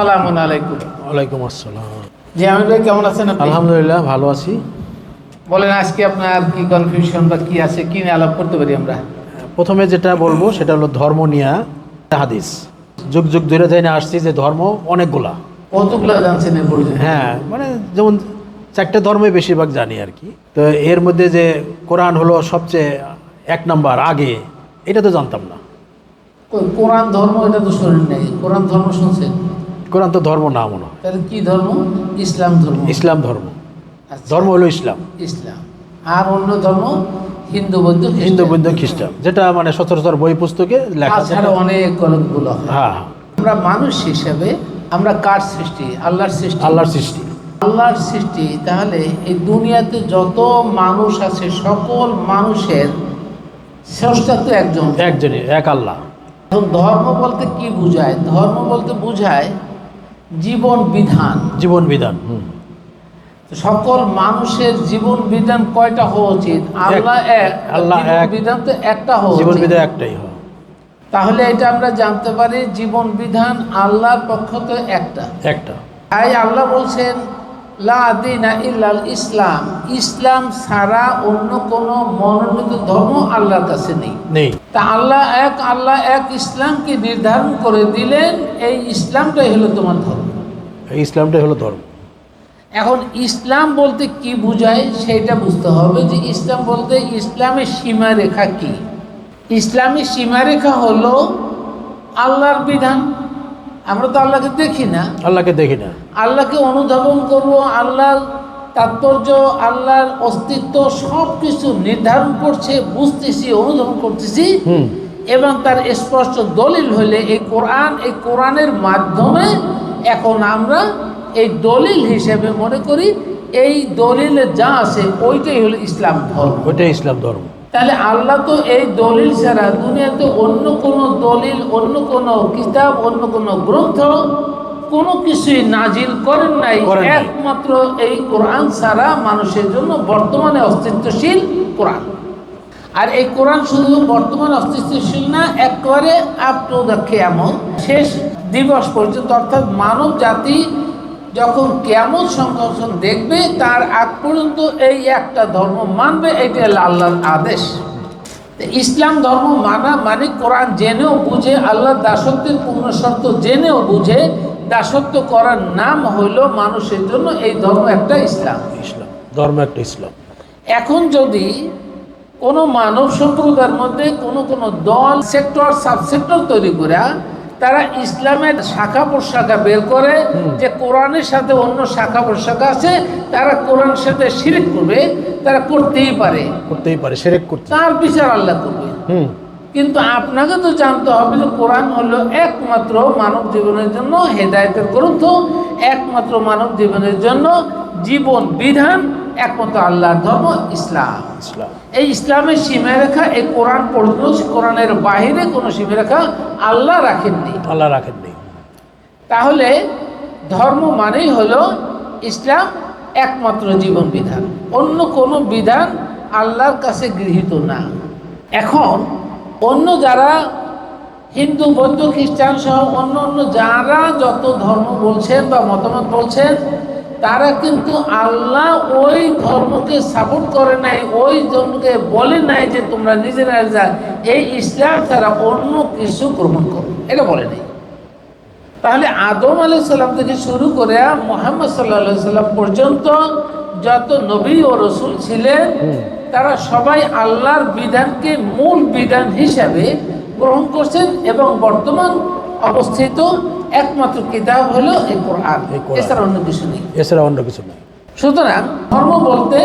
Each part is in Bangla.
আলাইকুম। ওয়ালাইকুম আসসালাম। জি আমির ভাই কেমন আছেন আপনি? আলহামদুলিল্লাহ ভালো আছি। বলেন আজকে আপনার কি কনফিউশন বা কি আছে? কি নিয়ে আলাপ করতে পারি আমরা? প্রথমে যেটা বলব সেটা হলো ধর্ম নিয়ে হাদিস। যুগ যুগ ধরে যাই না আসছি যে ধর্ম অনেকগুলা। কতগুলো জানছেন হ্যাঁ মানে যেমন চারটে ধর্মই বেশিরভাগ জানি আর কি। তো এর মধ্যে যে কোরআন হলো সবচেয়ে এক নাম্বার আগে এটা তো জানতাম না। কোরআন ধর্ম এটা তো শরীর নেই। কোরআন ধর্ম শুনছেন? কোরআন তো ধর্ম না মনে হয়। তাহলে কি ধর্ম? ইসলাম ধর্ম। ইসলাম ধর্ম। আচ্ছা, ধর্ম হলো ইসলাম। ইসলাম। আর অন্য ধর্ম? হিন্দু বৌদ্ধ খ্রিস্টান। হিন্দু বৌদ্ধ খ্রিস্টান। যেটা মানে সচরাচর বই পুস্তকে লেখা অনেক গলতগুলো হয়। হ্যাঁ হ্যাঁ। আমরা মানুষ হিসেবে আমরা কার সৃষ্টি? আল্লাহর সৃষ্টি। আল্লাহর সৃষ্টি। আল্লাহর সৃষ্টি তাহলে এই দুনিয়াতে যত মানুষ আছে সকল মানুষের স্রষ্টা তো একজন। একজনই এক আল্লাহ। এখন ধর্ম বলতে কি বোঝায়? ধর্ম বলতে বোঝায় জীবন বিধান। জীবন বিধান সকল মানুষের জীবন বিধান কয়টা হওয়া উচিত? আল্লাহ এক আল্লাহ এক। বিধান তো একটা হওয়া জীবন বিধান একটাই হয়। তাহলে এটা আমরা জানতে পারি জীবন বিধান আল্লাহর পক্ষ তো একটা। একটা। তাই আল্লাহ বলছেন ইল্লাল ইসলাম। ইসলাম ছাড়া অন্য কোনো মনোনীত ধর্ম আল্লাহর কাছে নেই। নেই। তা আল্লাহ এক আল্লাহ এক ইসলামকে নির্ধারণ করে দিলেন এই ইসলামটাই হলো তোমার ধর্ম। এই ইসলামটাই হলো ধর্ম। এখন ইসলাম বলতে কি বোঝায় সেটা বুঝতে হবে যে ইসলাম বলতে ইসলামের সীমারেখা কি? ইসলামের সীমারেখা হলো আল্লাহর বিধান। আমরা তো আল্লাহকে দেখি না। আল্লাহকে দেখি না। আল্লাহকে অনুধাবন করব আল্লাহর তাৎপর্য আল্লাহর অস্তিত্ব সব কিছু নির্ধারণ করছে বুঝতেছি অনুধাবন করতেছি। এবং তার স্পষ্ট দলিল হলে এই কোরআন এই কোরআনের মাধ্যমে এখন আমরা এই দলিল হিসেবে মনে করি এই দলিলে যা আছে ওইটাই হলো ইসলাম ধর্ম। ওইটাই ইসলাম ধর্ম। তাহলে আল্লাহ তো এই দলিল ছাড়া দুনিয়াতে অন্য কোনো দলিল অন্য কোনো কিতাব অন্য কোনো গ্রন্থ কোনো কিছুই নাজিল করেন নাই। একমাত্র এই কোরআন ছাড়া মানুষের জন্য বর্তমানে অস্তিত্বশীল কোরআন। আর এই কোরআন শুধু বর্তমানে অস্তিত্বশীল না একবারে আপ টু দ্য কেমন শেষ দিবস পর্যন্ত অর্থাৎ মানব জাতি যখন কেমন সংগঠন দেখবে তার আগ পর্যন্ত এই একটা ধর্ম মানবে এটা আল্লাহর আদেশ। ইসলাম ধর্ম মানা মানে কোরআন জেনেও বুঝে আল্লাহর দাসত্বের পূর্ণ শর্ত জেনেও বুঝে দাসত্ব করার নাম হইল মানুষের জন্য এই ধর্ম একটা ইসলাম। ইসলাম ধর্ম একটা ইসলাম। এখন যদি কোনো মানব সম্প্রদায়ের মধ্যে কোনো কোনো দল সেক্টর সাবসেক্টর তৈরি করে তারা ইসলামের শাখা প্রশাখা বের করে যে কোরআনের সাথে অন্য শাখা প্রশাখা আছে তারা কোরআন সাথে শিরিক করবে তারা করতেই পারে। করতেই পারে সেরেক করতে। তার বিচার আল্লাহ করবে। হুম। কিন্তু আপনাকে তো জানতে হবে যে কোরআন হলো একমাত্র মানব জীবনের জন্য হেদায়তের গ্রন্থ একমাত্র মানব জীবনের জন্য জীবন বিধান একমাত্র আল্লাহর ধর্ম ইসলাম। এই ইসলামের সীমারেখা এই কোরআন পর্যন্ত কোরআনের বাহিরে কোনো সীমারেখা আল্লাহ রাখেননি। আল্লাহ রাখেন নেই তাহলে ধর্ম মানেই হলো ইসলাম একমাত্র জীবন বিধান। অন্য কোনো বিধান আল্লাহর কাছে গৃহীত না। এখন অন্য যারা হিন্দু, বৌদ্ধ, খ্রিস্টান সহ অন্য অন্য যারা যত ধর্ম বলছেন বা মতামত বলছেন, তারা কিন্তু আল্লাহ ওই ধর্মকে সাপোর্ট করে নাই, ওই ধর্মকে বলে নাই যে তোমরা নিজেরা যা, এই ইসলাম ছাড়া অন্য কিছু গ্রহণ করো। এটা বলে নাই। তাহলে আদম আলাই সাল্লাম থেকে শুরু করে মোহাম্মদ সাল্লা সাল্লাম পর্যন্ত যত নবী ও রসুল ছিলেন তারা সবাই আল্লাহর বিধানকে মূল বিধান হিসাবে গ্রহণ করছেন এবং বর্তমান অবস্থিত একমাত্র কিতাব হলো এই কোরআন। এছাড়া অন্য কিছু নেই। এছাড়া অন্য কিছু নেই। সুতরাং ধর্ম বলতে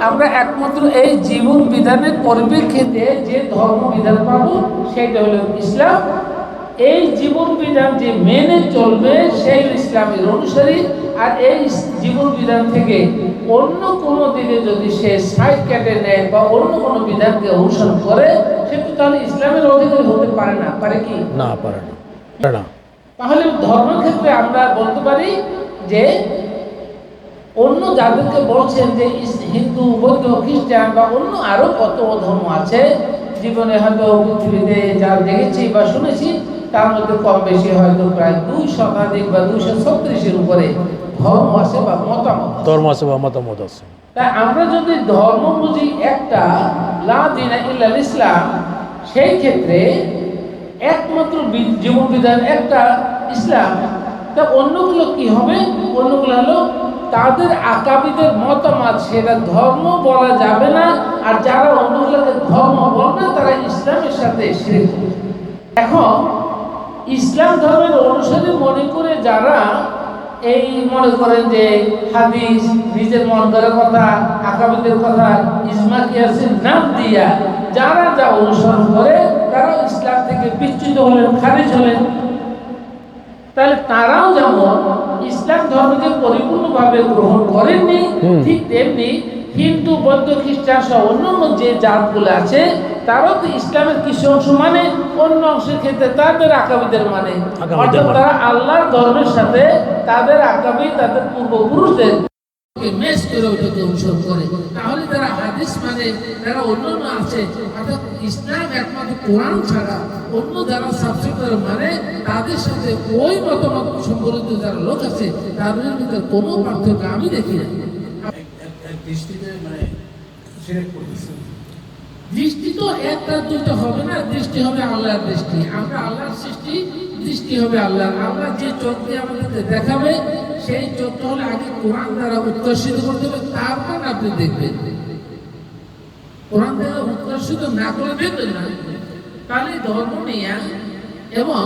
আমরা একমাত্র এই জীবন বিধানের পরিপ্রেক্ষিতে যে ধর্ম বিধান পাবো সেইটা হলো ইসলাম এই জীবন বিধান যে মেনে চলবে সেই ইসলামের অনুসারী। আর এই জীবন বিধান থেকে অন্য কোনো দিকে যদি সে সাইড কেটে নেয় বা অন্য কোনো বিধানকে অনুসরণ করে সে তো তাহলে ইসলামের অধিকারী হতে পারে না। পারে কি? না পারে না। তাহলে ধর্মক্ষেত্রে আমরা বলতে পারি যে অন্য যাদেরকে বলছেন যে হিন্দু বৌদ্ধ খ্রিস্টান বা অন্য আরও কত ধর্ম আছে। জীবনে হয়তো পৃথিবীতে যা দেখেছি বা শুনেছি তার মধ্যে কম বেশি হয়তো প্রায় দুই শতাধিক বা দুইশো ছত্রিশের উপরে ধর্ম আছে বা মতামত। ধর্ম আছে বা মতামত আছে। তাই আমরা যদি ধর্ম বুঝি একটা লা দিনা ইল্লাল ইসলাম সেই ক্ষেত্রে একমাত্র জীবন বিধান একটা ইসলাম। তা অন্যগুলো কি হবে? অন্যগুলো হলো তাদের আকাবিদের মতামত সেটা ধর্ম বলা যাবে না আর যারা অন্যগুলোকে ধর্ম বলবে তারা ইসলামের সাথে শিরিক এখন ইসলাম ধর্মের অনুসারী মনে করে যারা এই মনে করেন যে হাদিস নিজের মন করার কথা আকাবিদের কথা ইজমা কিয়াসের নাম দিয়া যারা যা অনুসরণ করে তারা ইসলাম থেকে বিচ্যুত হলেন খারিজ হলেন তাহলে তারাও যেমন ইসলাম ধর্মকে পরিপূর্ণভাবে গ্রহণ করেননি ঠিক তেমনি হিন্দু বৌদ্ধ খ্রিস্টান সহ অন্যান্য যে জাতগুলো আছে তারাও তো ইসলামের কিছু অংশ মানে অন্য অংশের ক্ষেত্রে তাদের আকাবিদের মানে। অর্থাৎ মানে। তারা আল্লাহর ধর্মের সাথে তাদের আকাবি তাদের পূর্বপুরুষদের মেস করে ওইটাকে অনুসরণ করে। তাহলে তারা হাদিস মানে যারা অন্যান্য আছে অর্থাৎ ইসলাম একমাত্র কোরআন ছাড়া অন্য যারা সাবজেক্ট মানে তাদের সাথে ওই মতামত সম্পর্কিত যারা লোক আছে তাদের ভিতরে কোনো পার্থক্য আমি দেখি না। দৃষ্টিতে মানে সিলেক্ট করতেছে। দৃষ্টি তো একটা দুটো হবে না, দৃষ্টি হবে আল্লাহর দৃষ্টি। আমরা আল্লাহর সৃষ্টি, দৃষ্টি হবে আল্লাহর। আল্লাহ যে চোখ দিয়ে আমাদেরকে দেখাবে, সেই চোখটা হলে আগে কোরআন দ্বারা উৎকর্ষিত করতে হবে, তারপর আপনি দেখবেন। কোরআন দ্বারা উৎকর্ষিত না করে দেখবেন না। তাহলে ধর্ম নিয়ে এবং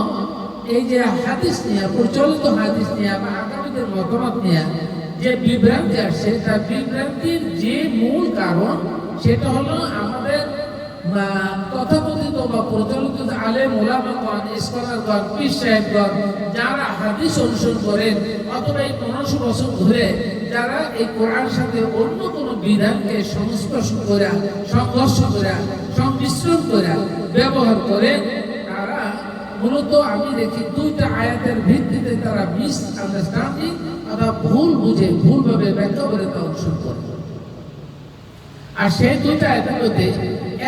এই যে হাদিস নিয়ে, প্রচলিত হাদিস নিয়ে বা আগামীদের মতামত নিয়ে যে বিভ্রান্তি আসছে তার বিভ্রান্তির যে মূল কারণ, সেটা হলো আমাদের তথাকথিত বা প্রচলিত আলেম ওলামাগণ স্কলারগণ পীর সাহেবগণ, যারা হাদিস অনুসরণ করেন, অথবা এই পনেরোশো বছর ধরে যারা এই কোরআন সাথে অন্য কোনো বিধানকে সংস্পর্শ করে, সংঘর্ষ করে, সংমিশ্রণ করে, ব্যবহার করে, তারা মূলত আমি দেখি দুইটা আয়াতের ভিত্তিতে তারা মিস আন্ডারস্ট্যান্ডিং অথবা ভুল বুঝে, ভুলভাবে ব্যাখ্যা করে তা অনুসরণ করে। আর সেই দুইটা আয়াতের মধ্যে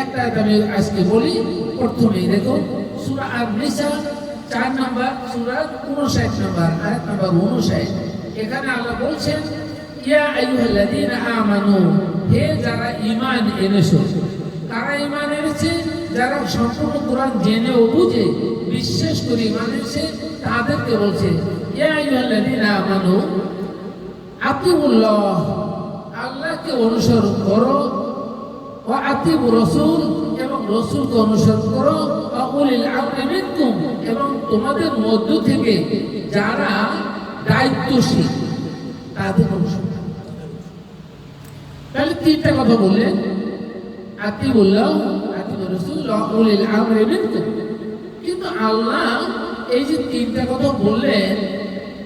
একটা আয়াত আমি আজকে বলি, প্রথমেই দেখো, সূরা আর নিসা চার নাম্বার, সূরা 59 নাম্বার, আয়াত নাম্বার 59 এখানে আল্লাহ বলছেন, ইয়া আইয়ুহাল্লাযীনা আমানু, হে যারা ঈমান এনেছো কারা ঈমান এনেছে যারা সম্পূর্ণ কোরআন জেনে ও বুঝে বিশ্বাস করে ঈমান এনেছে, তাদেরকে বলছে আল্লাহকে অনুসরণ করো ও আতিব রসুল এবং রসুলকে অনুসরণ করো এবং তোমাদের মধ্য থেকে যারা দায়িত্বশীল, তাদের অনুসরণ। তাহলে তিনটা কথা বললেন আতিবুল্লাহ আতিব রসুল অকুলিল আমরি মিনকুম। কিন্তু আল্লাহ এই যে তিনটা কথা বললেন,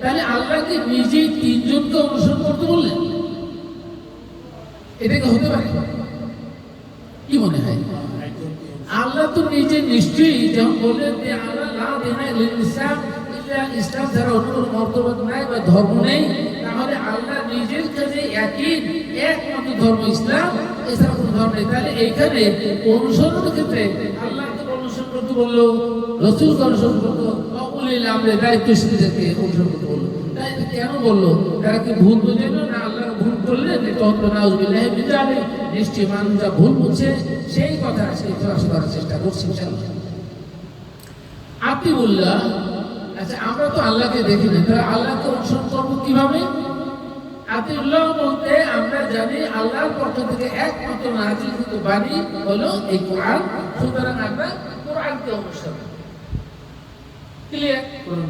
তাহলে আল্লাহকে নিজেই তিনজনকে অনুসরণ করতে বললেন? এটা কি হতে পারে? কি মনে হয়? আল্লাহ তো নিজে নিশ্চয়ই যখন বললেন যে আল্লাহ ইল্লা ইসলাম ইসলাম ছাড়া অন্য কোনো মর্তবা নাই বা ধর্ম নেই। তাহলে আল্লাহ নিজের কাছে একই একমাত্র ধর্ম ইসলাম এছাড়া কোনো ধর্ম নেই। তাহলে এইখানে অনুসরণের ক্ষেত্রে আল্লাহকে অনুসরণ করতে বলল রসুলকে অনুসরণ করতো অকুলিল আমরে দায়িত্বশীলদেরকে অনুসরণ করতে বলল। কেন বলল? তারা কি ভুল বুঝে না? আল্লাহ ভুল করলে তখন নাউজবিল্লাহ বিজালে নিশ্চয়ই মানুষ যা ভুল বুঝছে, সেই কথা সেই প্রকাশ করার চেষ্টা করছি আপনি বললাম আচ্ছা আমরা তো আল্লাহকে দেখি না, তাহলে আল্লাহকে অনুসরণ করব কীভাবে? বলতে আমরা জানি আল্লাহর পক্ষ থেকে একমাত্র নাজিলকৃত বাণী এই কোরআন। সুতরাং আমরা কোরআনকে অনুসরণ ক্লিয়ার কোরআন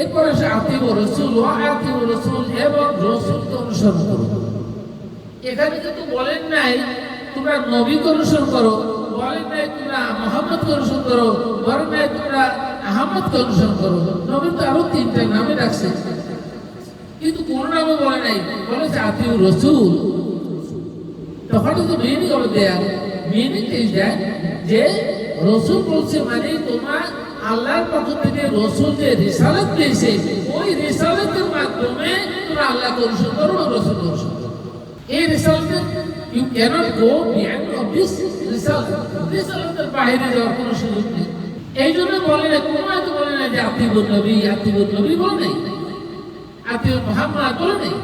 এরপরে সে আতিব রসুল। ও আতিব রসুল এবং রসুলকে অনুসরণ করো। এখানে কিন্তু বলেন নাই, তোমরা নবীকে অনুসরণ করো। বলেন নাই, তোমরা মোহাম্মদকে অনুসরণ করো। বলেন নাই, তোমরা আহমদকে অনুসরণ করো। নবী তো আরও তিনটা নামে রাখছে কিন্তু কোন নামে বলে নাই। বলেছে আতিব রসুল। তখন তো মিনিং হবে দেয়া। মিনিং ইজ দ্যাট যে, রসুল বলছে মানে তোমার আল্লাহর পক্ষ থেকে রসুল যে রিসালাত দিয়েছে, ওই রিসালাতের মাধ্যমে তোমরা অনুসরণ করো রসুল করো। এই রিসালাতের you cannot go behind of this রিসালাত রিসালাতের বাইরে যাওয়ার কোনো সুযোগ নেই। এই জন্য বলে না কোনো হয়তো বলে না যে আত্মীয় নবী আত্মীয় নবী বলে নেই। আতিবুল মোহাম্মদ বলে নেই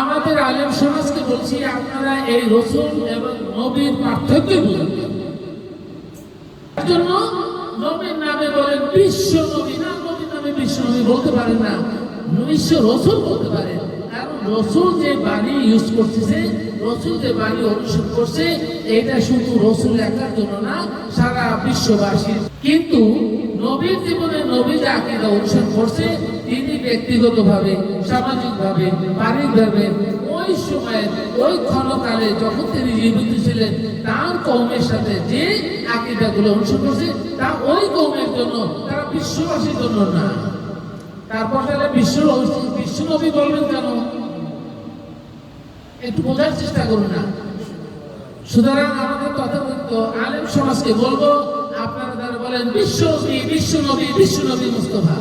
আমাদের আলেম সমাজকে বলছি, আপনারা এই রসুল এবং নবীর পার্থক্যই বুঝুন তার জন্য নবীর নামে বলেন, বিশ্ব নবী না, নবীর নামে বিশ্ব নবী বলতে পারেন না, বিশ্ব রসুল বলতে পারেন। কারণ রসুল যে বাণী ইউজ করতেছে, রসুল যে বাণী অনুসরণ করছে, এটা শুধু রসুল একার জন্য না, সারা বিশ্ববাসীর। কিন্তু নবীর জীবনে নবী যে আকিদা অনুসরণ করছে, তিনি ব্যক্তিগতভাবে, সামাজিকভাবে পারিবারিকভাবে ওই সময়ে, ওই ক্ষণকালে যখন তিনি জীবিত ছিলেন, তার কৌমের সাথে যে আকিদাগুলো অনুসরণ করছে, তা ওই কৌমের জন্য, তারা বিশ্ববাসীর জন্য না। তারপর তাহলে বিশ্ব বিশ্বনবী বলবেন কেন? একটু বোঝার চেষ্টা করুন না। সুতরাং আমাদের তথাকথিত আলেম সমাজকে বলব, আপনারা বলেন বিশ্বনবী বিশ্বনবী বিশ্বনবী মুস্তফা।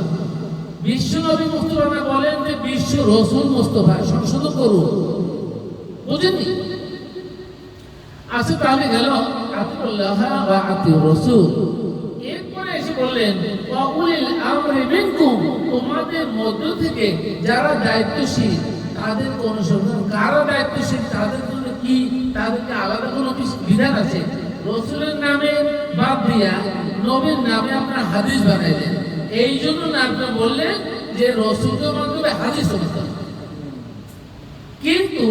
বিশ্বনবী মুস্তফা বলেন যে বিশ্ব রসুল মুস্তফা, সংশোধন করুন। বুঝেননি? আচ্ছা তাহলে গেল রসুল। এরপরে তোমাদের মধ্য থেকে যারা দায়িত্বশীল, তাদের দায়িত্বশীল? তাদের জন্য কি? তাদেরকে আলাদা কোনো বিধান আছে? রসুলের নামে বাদ দিয়া নবীর নামে আপনার হাদিস বানাইলেন এই জন্য না আপনি বললেন যে রসুলকে মাধ্যমে হাদিস হতে কিন্তু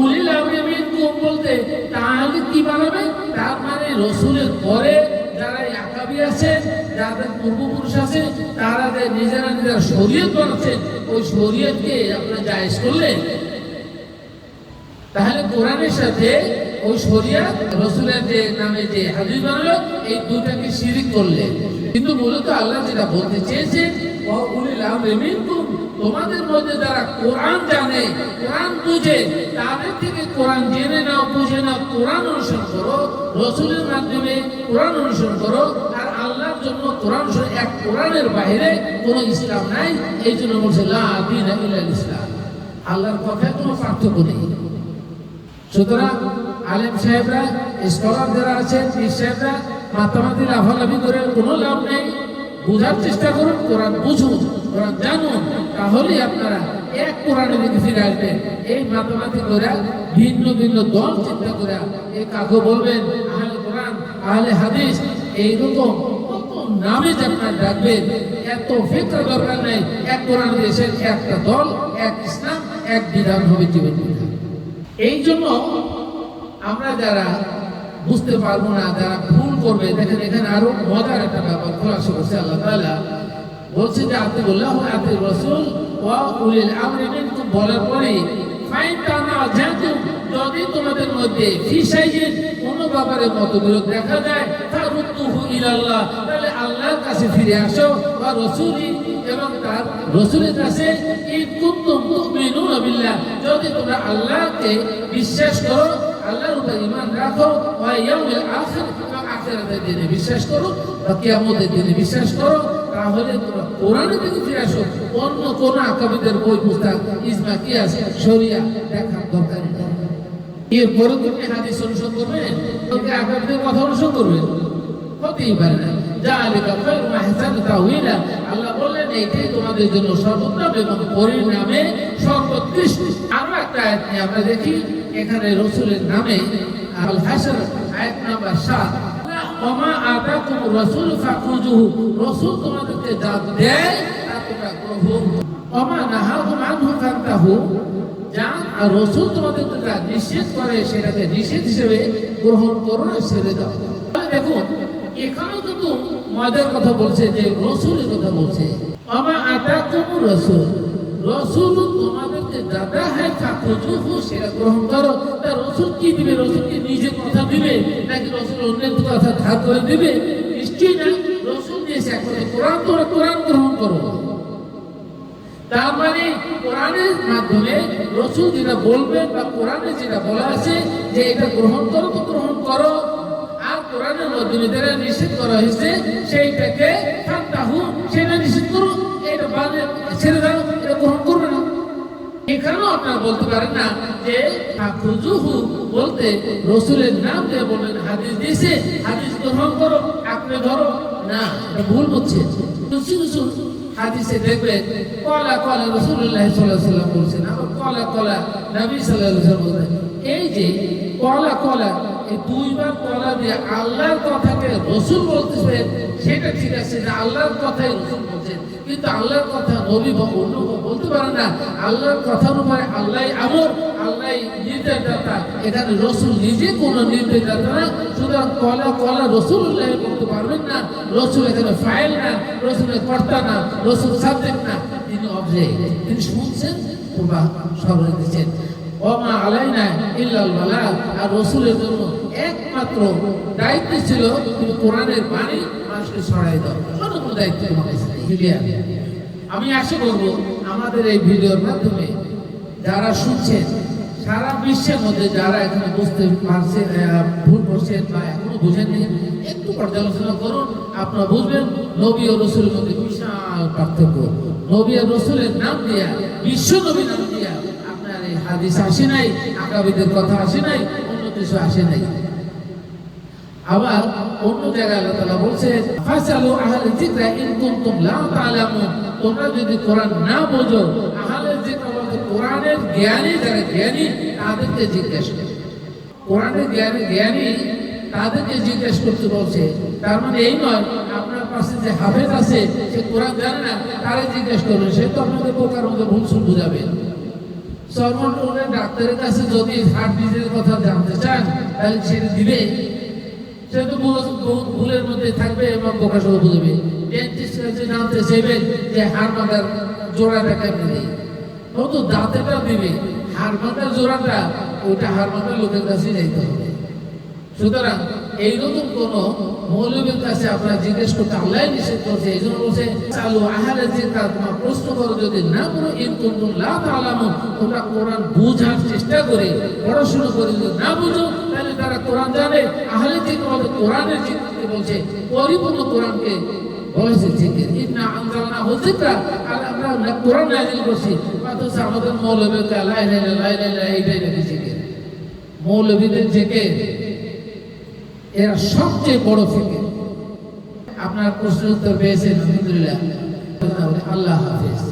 উলিল আমরি মিনকুম বলতে, তাহলে কি বানাবে? তার মানে রসুলের পরে যারা আকাবি আছে, যাদের পূর্বপুরুষ আছে, তারা যে নিজেরা নিজেরা শরীয়ত বানাচ্ছে, ওই শরীয়তকে আপনার জায়েজ করলেন। তাহলে কোরআনের সাথে ওই শরিয়াত রসুলের যে নামে যে হাদিস বানালো, এই দুটাকে শিরিক করলেন কিন্তু মূলত আল্লাহ যেটা বলতে আমরি তোমাদের মধ্যে যারা কোরআন জানে, কোরআন বুঝে, তাদের থেকে কোরআন জেনে নাও, বুঝে নাও, কোরআন অনুসরণ করো, রসুলের মাধ্যমে কোরআন অনুসরণ করো, আর আল্লাহর জন্য কোরআন এক কোরআনের বাইরে কোনো ইসলাম নাই। এই জন্য বলছে ইসলাম আল্লাহর কথায় কোনো পার্থক্য নেই। সুতরাং আলেম সাহেবরা স্কলার যারা আছেন, পীর সাহেবরা মাতামাতি লাফালাফি করে কোনো লাভ নেই। বোঝার চেষ্টা করুন, কোরআন বুঝুন, কোরআন জানুন তাহলে আপনারা এক কোরআনের দিকে ফিরে আসবেন। এই মাতামাতি করে ভিন্ন ভিন্ন দল চিন্তা করে এ কাকে বলবেন, আহলে কোরআন, আহলে হাদিস, এইরকম নামে যে আপনার ডাকবেন? এত ফিক্র দরকার নেই। এক কোরআন দেশের একটা দল, এক ইসলাম, এক বিধান হবে জীবন এই জন্য আমরা যারা বুঝতে পারব না, যারা ভুল করবে, দেখেন এখানে আরও মজার একটা ব্যাপার খোলাসা করছে আল্লাহ তাআলা বলছে যে আপনি বললাম আপনি রসুল ওয়া উলিল আমরি মিনকুম। বলার পরে ফাইন তানা যেহেতু যদি তোমাদের মধ্যে ফিসাইয়ের কোনো ব্যাপারে মতবিরোধ দেখা যায়, ফারুদ্দুহু ইলাল্লাহ, তাহলে আল্লাহর কাছে ফিরে আসো বা রসুলই এবং তার রসুলের কাছে যদি তোমরা আল্লাহকে বিশ্বাস করো আল্লাহর উপর ঈমান রাখো ওয়া ইয়াউমিল আখির এবং আখিরাতের দিনে বিশ্বাস করো বা কিয়ামতের দিনে বিশ্বাস করো, তাহলে তোমরা কোরআনের দিকে ফিরে আসো, অন্য কোন আকাবিদের বই, পুস্তক, ইজমা, কিয়াস, শরিয়া দেখার দরকার নেই। এরপরে তুমি হাদিস অনুসরণ করবেন তোকে আকাবিদের কথা অনুসরণ করবেন হতেই পারে না। জালিকা খায়রু আহসান তাউইলা আল্লাহ বললেন, এইটাই তোমাদের জন্য সর্বোত্তম এবং পরিণামে সর্বোৎকৃষ্ট। আরও আয়াত আমরা দেখি, এখানে রসুলের নামে আল হাসর আয়াত নাম্বার সাত। ওমা আতাকুম রাসূল ফাখুজুহু, রাসূল তোমাদেরকে যা দেয় তা তোমরা গ্রহণ করো। ওমা নাহাকুম আনহু ফান্তাহু যা আর রসুল তোমাদেরকে যা নিষেধ করে সেটাকে নিষেধ হিসেবে গ্রহণ করো ছেড়ে দাও। দেখুন, এখানেও কিন্তু মজার কথা বলছে, যে রসুলের কথা বলছে। আমার আটা কুমু রসুল রসুল তোমাদেরকে দাদা হ্যাঁ কাকুজুহু সেটা গ্রহণ করো। তা রসুল কি দিবে? রসুল কি নিজে কথা দিবে? নাকি রসুল অন্যের কথা ধার করে দিবে? নিশ্চয়ই না। রসুল দিয়েছে এখন কোরআন তোরা কোরআন গ্রহণ করো। তার মানে কোরআনের মাধ্যমে রসুল যেটা বলবেন বা কোরআনে যেটা বলা আছে যে এটা গ্রহণ করো তো গ্রহণ করো। আর কোরআনের মাধ্যমে যেটা নিষেধ করা হয়েছে, সেইটাকে ফান্তাহু সেটা নিষেধ করো। এটা বাদে ছেড়ে দাও এটা গ্রহণ করবে না এখানেও আপনারা বলতে পারেন না যে ফাকুজুহু বলতে রসুলের নাম দিয়ে বলেন, হাদিস দিয়েছে, হাদিস গ্রহণ করো আপনি ধরো। না ভুল কিছু হাদিসে দেখবে, কলা কলা রসুল্লাহ সাল্লাহ সাল্লাম বলছেন কলা কলা নবী সাল্লাহ বলছেন। এই যে কলা কলা এই দুইবার কলা দিয়ে আল্লাহর কথাকে রসুল বলতেছে, সেটা ঠিক আছে যে আল্লাহর কথাই রসুল বলছেন কিন্তু আল্লাহর কথা নবী বা অন্য বলতে পারে না। আল্লাহর কথার উপরে আল্লাহ আমর আল্লাহ নির্দেশদাতা। এখানে রসুল নিজে কোনো নির্দেশদাতা না, সুতরাং কলা কলা রসুল্লাহ বলতে পারবেন না। রসুল এখানে ফাইল না, রসুলের কর্তা না, রসুল সাবজেক্ট না, তিনি অবজেক্ট তিনি শুনছেন তোমরা স্মরণ দিচ্ছেন ওমা আলাইনা ইল্লাল বালাগ। আর রসুলের জন্য একমাত্র দায়িত্ব ছিল তুমি কোরআনের বাণী মানুষকে ছড়াই দাও কোনো দায়িত্ব? আমি আশা করব আমাদের এই ভিডিওর মাধ্যমে যারা শুনছেন, সারা বিশ্বের মধ্যে যারা এখানে বুঝতে পারছেন ভুল করছেন বা এখনও বুঝেননি একটু পর্যালোচনা করুন। আপনারা বুঝবেন নবী ও রসুলের মধ্যে বিশাল পার্থক্য। নবী ও রসুলের নাম দিয়া, বিশ্ব নবী নাম দিয়া আপনার এই হাদিস আসে নাই, আকাবিদের কথা আসে নাই কিছু আসে নাই। আবার অন্য জায়গায় যদি না বোঝো জ্ঞানী জ্ঞানী জিজ্ঞেস জ্ঞানী জ্ঞানী জিজ্ঞেস করতে বলছে, তার মানে এই নয়, আপনার পাশে যে হাফেজ আছে, সে কোরআন জানে না, তারে জিজ্ঞেস করবে, সে তো আপনাদের বোকার মধ্যে ভুল বুঝাবে। সর্বটনের ডাক্তারের কাছে যদি হার্ট ডিজিজের কথা জানতে চান, তাহলে সেটা দিবে। সে তো ভুল- ভুল- ভুলের মধ্যে থাকবে এবং সহ বুঝবে ডেন্টিস্ট কাছে জানতে চাইবেন যে হাড় মাথার জোড়াটা কেমন নেই ও দাঁতেটা দিবে। হাড় মাথার জোড়াটা, ওইটা হাড় মাথার লোকের কাছে যাইতে হবে। সুতরাং এইরকম কোন মৌলবীর কাছে আপনারা জিজ্ঞেস করতে আল্লাহ নিষেধ করছে, এই জন্য বলছে, চালু আহারে যে তোমার প্রশ্ন করো যদি না করো, ইন কুন্তুম লা তাআলামুন তোমরা কোরআন বুঝার চেষ্টা করে, পড়াশোনা করে যদি না বুঝো, তাহলে তারা কোরআন জানে। আহলে যে বলতে কোরআনের জিকিরকে বলছে, পরিপূর্ণ কোরআনকে বলেছে জিকির। ইন্না আনজালনা হুযিকরা আর আমরা না- কোরআন নাযিল করছি। অথচ আমাদের মৌলবীকে লা ইলাহা ইল্লাল্লাহ, লা ইলাহা ইল্লাল্লাহ, এইটাই নাকি জিকির। মৌলবীদের জিকির এরা সবচেয়ে বড় ফিকির। আপনার প্রশ্ন উত্তর পেয়েছেন আলহামদুলিল্লাহ। আল্লাহ হাফেজ।